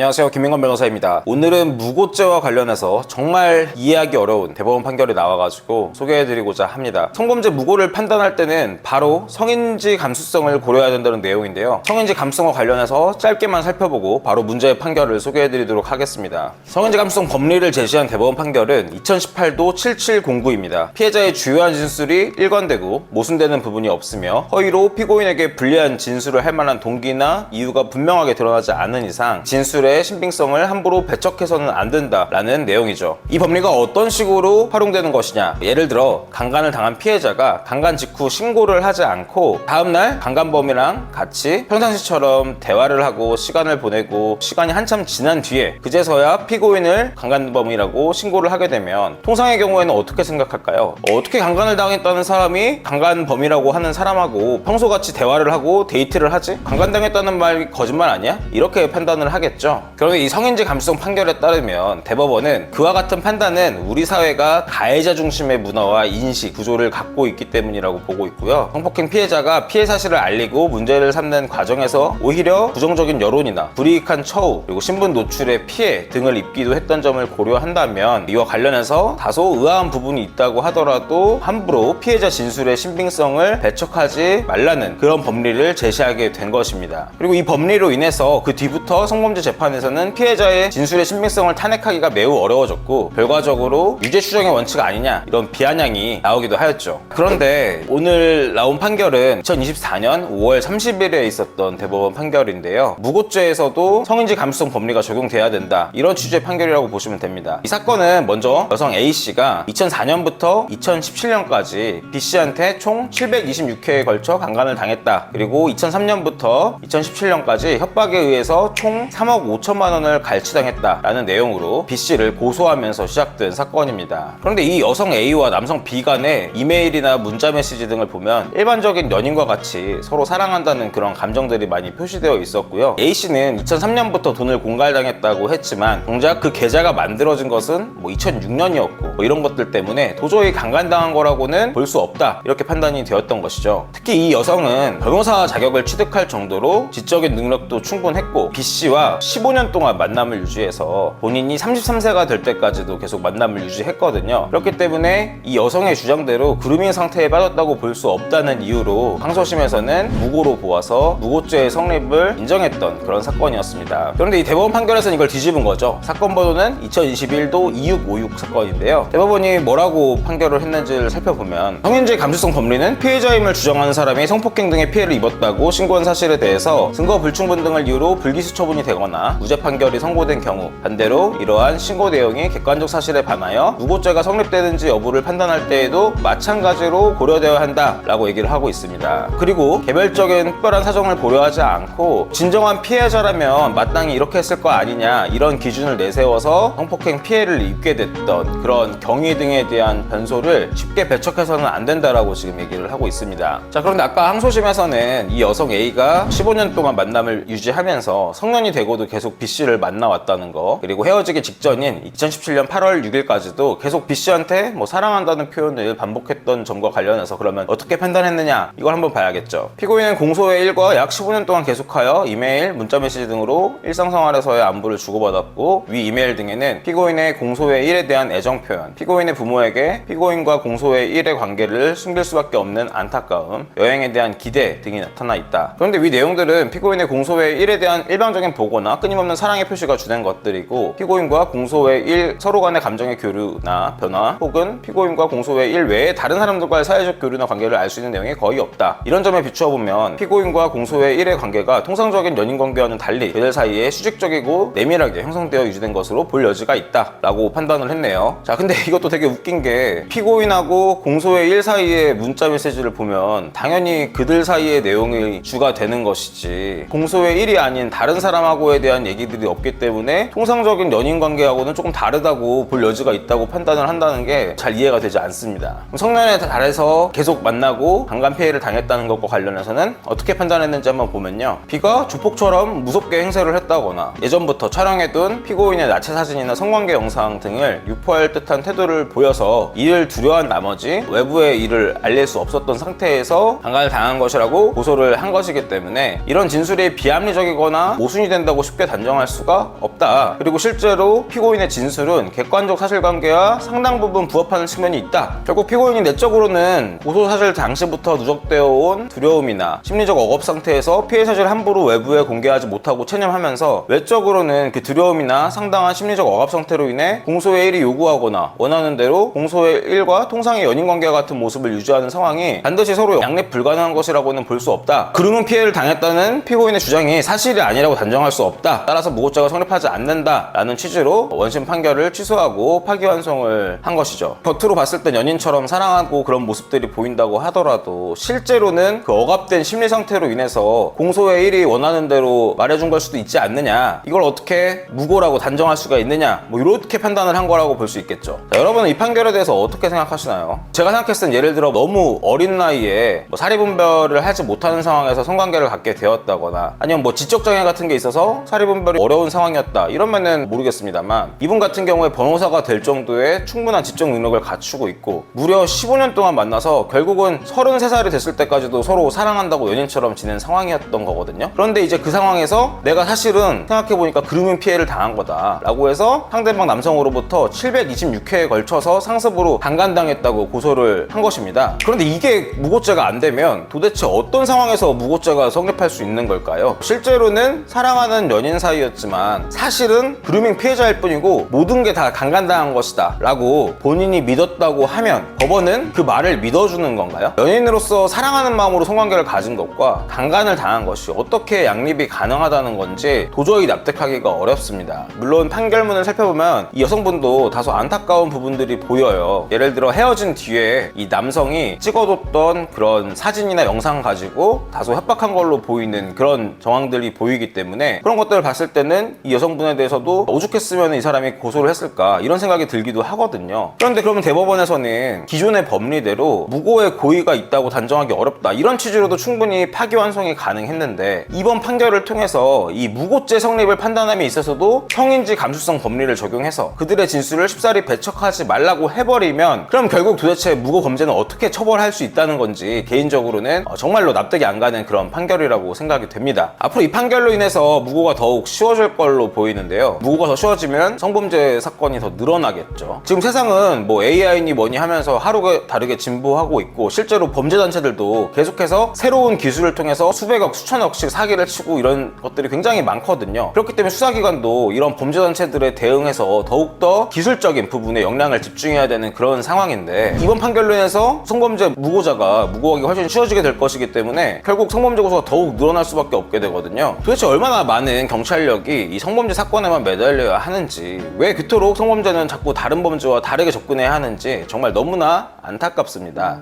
안녕하세요. 김민건 변호사입니다. 오늘은 무고죄와 관련해서 정말 이해하기 어려운 대법원 판결이 나와가지고 소개해드리고자 합니다. 성범죄 무고를 판단할 때는 바로 성인지 감수성을 고려해야 된다는 내용인데요. 성인지 감수성과 관련해서 짧게만 살펴보고 바로 문제의 판결을 소개해드리도록 하겠습니다. 성인지 감수성 법리를 제시한 대법원 판결은 2018도 7709입니다. 피해자의 주요한 진술이 일관되고 모순되는 부분이 없으며 허위로 피고인에게 불리한 진술을 할 만한 동기나 이유가 분명하게 드러나지 않은 이상 진술 의 신빙성을 함부로 배척해서는 안 된다라는 내용이죠. 이 법리가 어떤 식으로 활용되는 것이냐? 예를 들어 강간을 당한 피해자가 강간 직후 신고를 하지 않고 다음날 강간범이랑 같이 평상시처럼 대화를 하고 시간을 보내고 시간이 한참 지난 뒤에 그제서야 피고인을 강간범이라고 신고를 하게 되면 통상의 경우에는 어떻게 생각할까요? 어떻게 강간을 당했다는 사람이 강간범이라고 하는 사람하고 평소같이 대화를 하고 데이트를 하지? 강간당했다는 말이 거짓말 아니야? 이렇게 판단을 하겠죠. 그런데 이 성인지 감수성 판결에 따르면 대법원은 그와 같은 판단은 우리 사회가 가해자 중심의 문화와 인식, 구조를 갖고 있기 때문이라고 보고 있고요. 성폭행 피해자가 피해 사실을 알리고 문제를 삼는 과정에서 오히려 부정적인 여론이나 불이익한 처우, 그리고 신분 노출의 피해 등을 입기도 했던 점을 고려한다면 이와 관련해서 다소 의아한 부분이 있다고 하더라도 함부로 피해자 진술의 신빙성을 배척하지 말라는 그런 법리를 제시하게 된 것입니다. 그리고 이 법리로 인해서 그 뒤부터 성범죄 재판 에서는 피해자의 진술의 신빙성을 탄핵하기가 매우 어려워졌고 결과적으로 유죄 추정의 원칙 아니냐 이런 비아냥이 나오기도 하였죠. 그런데 오늘 나온 판결은 2024년 5월 30일에 있었던 대법원 판결인데요. 무고죄에서도 성인지 감수성 법리가 적용돼야 된다 이런 취지의 판결이라고 보시면 됩니다. 이 사건은 먼저 여성 A 씨가 2004년부터 2017년까지 B 씨한테 총 726회에 걸쳐 강간을 당했다. 그리고 2003년부터 2017년까지 협박에 의해서 총 3억 5천만 원을 갈취당했다라는 내용으로 B 씨를 고소하면서 시작된 사건입니다. 그런데 이 여성 A와 남성 B 간의 이메일이나 문자 메시지 등을 보면 일반적인 연인과 같이 서로 사랑한다는 그런 감정들이 많이 표시되어 있었고요. A 씨는 2003년부터 돈을 공갈당했다고 했지만 정작 그 계좌가 만들어진 것은 뭐 2006년이었고 뭐 이런 것들 때문에 도저히 강간당한 거라고는 볼 수 없다 이렇게 판단이 되었던 것이죠. 특히 이 여성은 변호사 자격을 취득할 정도로 지적인 능력도 충분했고 B 씨와 15년 동안 만남을 유지해서 본인이 33세가 될 때까지도 계속 만남을 유지했거든요. 그렇기 때문에 이 여성의 주장대로 그루밍 상태에 빠졌다고 볼 수 없다는 이유로 항소심에서는 무고로 보아서 무고죄의 성립을 인정했던 그런 사건이었습니다. 그런데 이 대법원 판결에서는 이걸 뒤집은 거죠. 사건 번호는 2021도 2656 사건인데요. 대법원이 뭐라고 판결을 했는지를 살펴보면 성인지 감수성 법리는 피해자임을 주장하는 사람이 성폭행 등의 피해를 입었다고 신고한 사실에 대해서 증거 불충분 등을 이유로 불기소 처분이 되거나 무죄 판결이 선고된 경우 반대로 이러한 신고 내용이 객관적 사실에 반하여 무고죄가 성립되는지 여부를 판단할 때에도 마찬가지로 고려되어야 한다라고 얘기를 하고 있습니다. 그리고 개별적인 특별한 사정을 고려하지 않고 진정한 피해자라면 마땅히 이렇게 했을 거 아니냐 이런 기준을 내세워서 성폭행 피해를 입게 됐던 그런 경위 등에 대한 변소를 쉽게 배척해서는 안 된다라고 지금 얘기를 하고 있습니다. 자 그런데 아까 항소심에서는 이 여성 A가 15년 동안 만남을 유지하면서 성년이 되고도 계속 B 씨를 만나왔다는 거 그리고 헤어지기 직전인 2017년 8월 6일까지도 계속 B 씨한테 뭐 사랑한다는 표현을 반복했던 점과 관련해서 그러면 어떻게 판단했느냐 이걸 한번 봐야겠죠. 피고인은 공소의 일과 약 15년 동안 계속하여 이메일, 문자 메시지 등으로 일상생활에서의 안부를 주고받았고 위 이메일 등에는 피고인의 공소의 일에 대한 애정 표현, 피고인의 부모에게 피고인과 공소의 일의 관계를 숨길 수밖에 없는 안타까움, 여행에 대한 기대 등이 나타나 있다. 그런데 위 내용들은 피고인의 공소의 일에 대한 일방적인 보고나 끊임없는 사랑의 표시가 주된 것들이고 피고인과 공소의 일 서로 간의 감정의 교류나 변화 혹은 피고인과 공소의 일 외에 다른 사람들과의 사회적 교류나 관계를 알 수 있는 내용이 거의 없다. 이런 점에 비추어 보면 피고인과 공소의 일의 관계가 통상적인 연인 관계와는 달리 그들 사이에 수직적이고 내밀하게 형성되어 유지된 것으로 볼 여지가 있다라고 판단을 했네요. 자, 근데 이것도 되게 웃긴 게 피고인하고 공소의 일 사이의 문자 메시지를 보면 당연히 그들 사이의 내용이 주가 되는 것이지 공소의 일이 아닌 다른 사람하고에 대한 얘기들이 없기 때문에 통상적인 연인 관계하고는 조금 다르다고 볼 여지가 있다고 판단을 한다는 게 잘 이해가 되지 않습니다. 성년에 달해서 계속 만나고 강간 피해를 당했다는 것과 관련해서는 어떻게 판단했는지 한번 보면요. B가 조폭처럼 무섭게 행세를 했다거나 예전부터 촬영해둔 피고인의 나체 사진이나 성관계 영상 등을 유포할 듯한 태도를 보여서 이를 두려워한 나머지 외부에 이를 알릴 수 없었던 상태에서 강간을 당한 것이라고 고소를 한 것이기 때문에 이런 진술이 비합리적이거나 모순이 된다고 쉽게 단정할 수가 없다. 그리고 실제로 피고인의 진술은 객관적 사실관계와 상당 부분 부합하는 측면이 있다. 결국 피고인이 내적으로는 고소 사실 당시부터 누적되어 온 두려움이나 심리적 억압 상태에서 피해 사실을 함부로 외부에 공개하지 못하고 체념하면서 외적으로는 그 두려움이나 상당한 심리적 억압 상태로 인해 공소의 일이 요구하거나 원하는 대로 공소의 일과 통상의 연인 관계와 같은 모습을 유지하는 상황이 반드시 서로 양립 불가능한 것이라고는 볼 수 없다. 그러면 피해를 당했다는 피고인의 주장이 사실이 아니라고 단정할 수 없다. 따라서 무고죄가 성립하지 않는다라는 취지로 원심 판결을 취소하고 파기환송을 한 것이죠. 겉으로 봤을 땐 연인처럼 사랑하고 그런 모습들이 보인다고 하더라도 실제로는 그 억압된 심리 상태로 인해서 공소의 일이 원하는 대로 말해준 걸 수도 있지 않느냐. 이걸 어떻게 무고라고 단정할 수가 있느냐. 뭐 이렇게 판단을 한 거라고 볼 수 있겠죠. 자, 여러분은 이 판결에 대해서 어떻게 생각하시나요? 제가 생각했을 땐 예를 들어 너무 어린 나이에 뭐 사리분별을 하지 못하는 상황에서 성관계를 갖게 되었다거나 아니면 뭐 지적장애 같은 게 있어서 사리 분별이 어려운 상황이었다. 이러면은 모르겠습니다만 이분 같은 경우에 변호사가 될 정도의 충분한 지적 능력을 갖추고 있고 무려 15년 동안 만나서 결국은 33살이 됐을 때까지도 서로 사랑한다고 연인처럼 지낸 상황이었던 거거든요. 그런데 이제 그 상황에서 내가 사실은 생각해보니까 그루밍 피해를 당한 거다 라고 해서 상대방 남성으로부터 726회에 걸쳐서 상습으로 강간당했다고 고소를 한 것입니다. 그런데 이게 무고죄가 안 되면 도대체 어떤 상황에서 무고죄가 성립할 수 있는 걸까요? 실제로는 사랑하는 연인 사이였지만 사실은 그루밍 피해자일 뿐이고 모든 게 다 강간당한 것이다 라고 본인이 믿었다고 하면 법원은 그 말을 믿어주는 건가요? 연인으로서 사랑하는 마음으로 성관계를 가진 것과 강간을 당한 것이 어떻게 양립이 가능하다는 건지 도저히 납득하기가 어렵습니다. 물론 판결문을 살펴보면 이 여성분도 다소 안타까운 부분들이 보여요. 예를 들어 헤어진 뒤에 이 남성이 찍어뒀던 그런 사진이나 영상 가지고 다소 협박한 걸로 보이는 그런 정황들이 보이기 때문에 그런 것들을 봤을 때는 이 여성분에 대해서도 오죽했으면 이 사람이 고소를 했을까 이런 생각이 들기도 하거든요. 그런데 그러면 대법원에서는 기존의 법리대로 무고의 고의가 있다고 단정하기 어렵다 이런 취지로도 충분히 파기환송이 가능했는데 이번 판결을 통해서 이 무고죄 성립을 판단함에 있어서도 성인지 감수성 법리를 적용해서 그들의 진술을 쉽사리 배척하지 말라고 해버리면 그럼 결국 도대체 무고 범죄는 어떻게 처벌할 수 있다는 건지 개인적으로는 어, 정말로 납득이 안 가는 그런 판결이라고 생각이 됩니다. 앞으로 이 판결로 인해서 무고가 더욱 쉬워질 걸로 보이는데요. 무고가 더 쉬워지면 성범죄 사건이 더 늘어나겠죠. 지금 세상은 뭐 AI니 뭐니 하면서 하루가 다르게 진보하고 있고 실제로 범죄 단체들도 계속해서 새로운 기술을 통해서 수백억 수천억씩 사기를 치고 이런 것들이 굉장히 많거든요. 그렇기 때문에 수사기관도 이런 범죄 단체들에 대응해서 더욱더 기술적인 부분에 역량을 집중해야 되는 그런 상황인데 이번 판결로 인해서 성범죄 무고자가 무고하기 훨씬 쉬워지게 될 것이기 때문에 결국 성범죄 고소가 더욱 늘어날 수밖에 없게 되거든요. 도대체 얼마나 많은 경찰력이 이 성범죄 사건에만 매달려야 하는지 왜 그토록 성범죄는 자꾸 다른 범죄와 다르게 접근해야 하는지 정말 너무나 안타깝습니다.